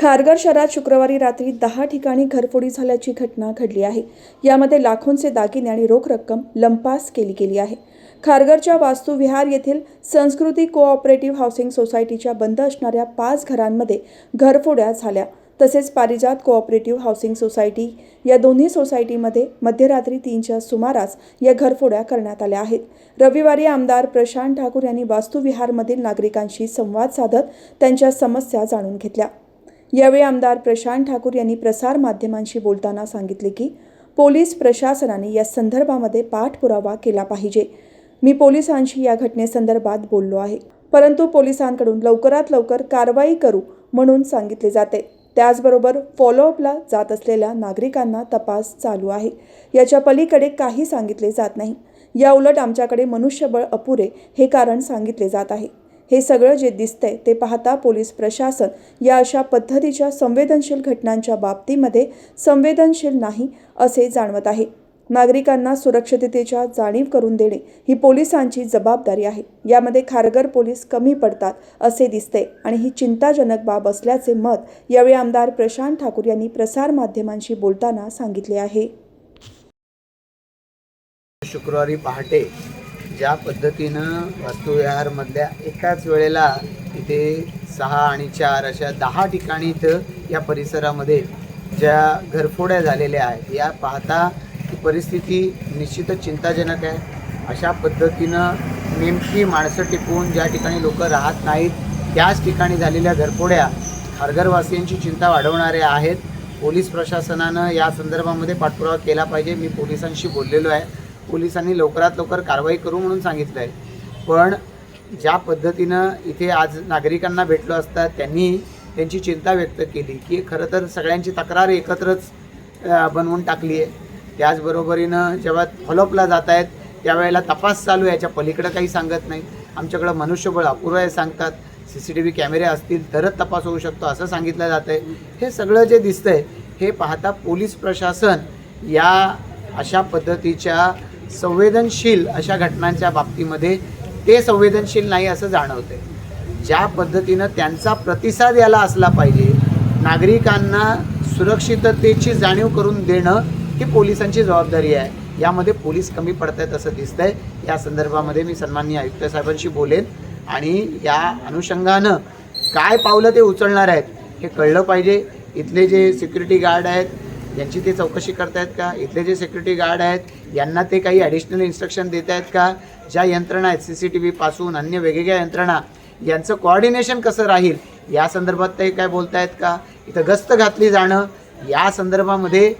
खारघर शहरात शुक्रवारी रात्री दहा ठिकाणी घरफोडी झाल्याची घटना घडली आहे. यामध्ये लाखोंचे दागिने आणि रोख रक्कम लंपास केली गेली आहे. खारघरच्या वास्तुविहार येथील संस्कृती कोऑपरेटिव्ह हाऊसिंग सोसायटीच्या बंद असणाऱ्या पाच घरांमध्ये घरफोड्या झाल्या. तसेच पारिजात कोऑपरेटिव्ह हाऊसिंग सोसायटी या दोन्ही सोसायटीमध्ये मध्यरात्री तीनच्या सुमारास या घरफोड्या करण्यात आल्या आहेत. रविवारी आमदार प्रशांत ठाकूर यांनी वास्तुविहारमधील नागरिकांशी संवाद साधत त्यांच्या समस्या जाणून घेतल्या. यावेळी आमदार प्रशांत ठाकूर यांनी प्रसार माध्यमांशी बोलताना सांगितले की पोलीस प्रशासनाने या संदर्भामध्ये पाठपुरावा केला पाहिजे. मी पोलिसांशी या घटनेसंदर्भात बोललो आहे. परंतु पोलिसांकडून लवकरात लवकर कारवाई करू म्हणून सांगितले जाते. त्याचबरोबर फॉलोअपला जात असलेल्या नागरिकांना तपास चालू आहे. याच्या पलीकडे काही सांगितले जात नाही. या उलट आमच्याकडे मनुष्यबळ अपुरे हे कारण सांगितले जात आहे. हे सगळं जे दिसतंय ते पाहता पोलीस प्रशासन या अशा पद्धतीच्या संवेदनशील घटनांच्या बाबतीमध्ये संवेदनशील नाही असे जाणवत आहे. नागरिकांना सुरक्षिततेच्या जाणीव करून देणे ही पोलिसांची जबाबदारी आहे. यामध्ये खारघर पोलीस कमी पडतात असे दिसते आणि ही चिंताजनक बाब असल्याचे मत यावेळी आमदार प्रशांत ठाकूर यांनी प्रसारमाध्यमांशी बोलताना सांगितले आहे. शुक्रवारी पहाटे ज्या पद्धतीनं वास्तुविहारमधल्या एकाच वेळेला इथे सहा आणि चार अशा दहा ठिकाणी इथं या परिसरामध्ये ज्या घरफोड्या झालेल्या आहेत या पाहता ही परिस्थिती निश्चितच चिंताजनक आहे. अशा पद्धतीनं नेमकी माणसं टिकवून ज्या ठिकाणी लोक राहत नाहीत त्याच ठिकाणी झालेल्या घरफोड्या खारघरवासियांची चिंता वाढवणाऱ्या आहेत. पोलीस प्रशासनानं या संदर्भामध्ये पाठपुरावा केला पाहिजे. मी पोलिसांशी बोललेलो आहे. पोलिसांनी लवकरात लवकर कारवाई करू म्हणून सांगितलं आहे पण ज्या पद्धतीनं इथे आज नागरिकांना भेटलो असता त्यांनी त्यांची चिंता व्यक्त केली की खरं तर सगळ्यांची तक्रार एकत्रच बनवून टाकली आहे. त्याचबरोबरीनं जेव्हा फॉलोअपला जात आहेत त्यावेळेला तपास चालू आहे याच्या पलीकडं काही सांगत नाही. आमच्याकडं मनुष्यबळ अपुरं आहे सांगतात. सी सी टी व्ही कॅमेरे असतील तरच तपास होऊ शकतो असं सांगितलं जात आहे हे सगळं जे दिसतंय हे पाहता पोलीस प्रशासन या अशा पद्धतीच्या संवेदनशील अशा घटनांच्या बाबतीमध्ये ते संवेदनशील नाही असं जाणवते ज्या पद्धतीनं त्यांचा प्रतिसाद याला असला पाहिजे नागरिकांना सुरक्षिततेची जाणीव करून देणं ही पोलिसांची जबाबदारी आहे. यामध्ये पोलीस कमी पडत आहेत असं दिसतंय. या संदर्भामध्ये मी सन्माननीय आयुक्त साहेबांशी बोलेन आणि या अनुषंगानं काय पावलं ते उचलणार आहेत हे कळलं पाहिजे. इथले जे सिक्युरिटी गार्ड आहेत यांची ते चौकशी करतायत का? इथले जे सिक्युरिटी गार्ड आहेत यांना ते काही ॲडिशनल इन्स्ट्रक्शन देत आहेत का? ज्या यंत्रणा आहेत सी सी टी व्हीपासून अन्य वेगवेगळ्या यंत्रणा यांचं कॉर्डिनेशन कसं राहील? या संदर्भात ते काय बोलतायत का? इथं गस्त घातली जाणं या संदर्भामध्ये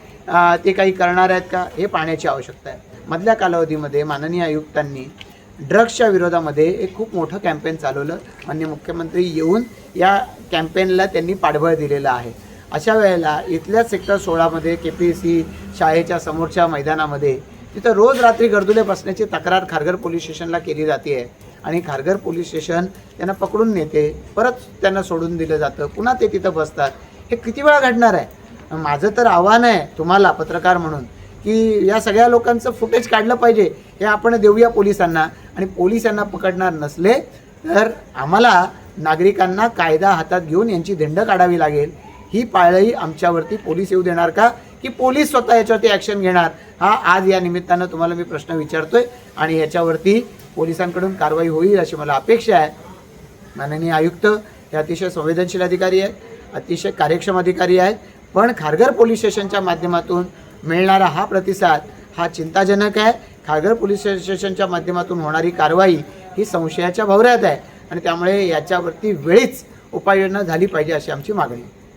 ते काही करणार आहेत का? हे पाहण्याची आवश्यकता आहे. मधल्या कालावधीमध्ये माननीय आयुक्तांनी ड्रग्सच्या विरोधामध्ये एक खूप मोठं कॅम्पेन चालवलं. मान्य मुख्यमंत्री येऊन या कॅम्पेनला त्यांनी पाठबळ दिलेलं आहे. अशा वेळेला इथल्या सेक्टर सोळामध्ये के पी सी शाळेच्या समोरच्या मैदानामध्ये तिथं रोज रात्री गर्दुले बसण्याची तक्रार खारघर पोलीस स्टेशनला केली जाते. आहे आणि खारघर पोलीस स्टेशन त्यांना पकडून नेते परत त्यांना सोडून दिलं जातं. पुन्हा ते तिथं बसतात. हे किती वेळा घडणार आहे? माझं तर आव्हान आहे तुम्हाला पत्रकार म्हणून की या सगळ्या लोकांचं फुटेज काढलं पाहिजे हे आपण देऊया पोलिसांना. आणि पोलीस यांना पकडणार नसले तर आम्हाला नागरिकांना कायदा हातात घेऊन यांची धिंड काढावी लागेल. ही पाळही आमच्यावरती पोलीस येऊ देणार का? की पोलीस स्वतः याच्यावरती ॲक्शन घेणार? हा आज या निमित्तानं तुम्हाला मी प्रश्न विचारतोय आणि याच्यावरती पोलिसांकडून कारवाई होईल अशी मला अपेक्षा आहे. माननीय आयुक्त हे अतिशय संवेदनशील अधिकारी आहेत अतिशय कार्यक्षम अधिकारी आहेत पण खारघर पोलीस स्टेशनच्या माध्यमातून मिळणारा हा प्रतिसाद हा चिंताजनक आहे. खारघर पोलीस स्टेशनच्या माध्यमातून होणारी कारवाई ही संशयाच्या भवऱ्यात आहे आणि त्यामुळे याच्यावरती वेळीच उपाययोजना झाली पाहिजे अशी आमची मागणी आहे.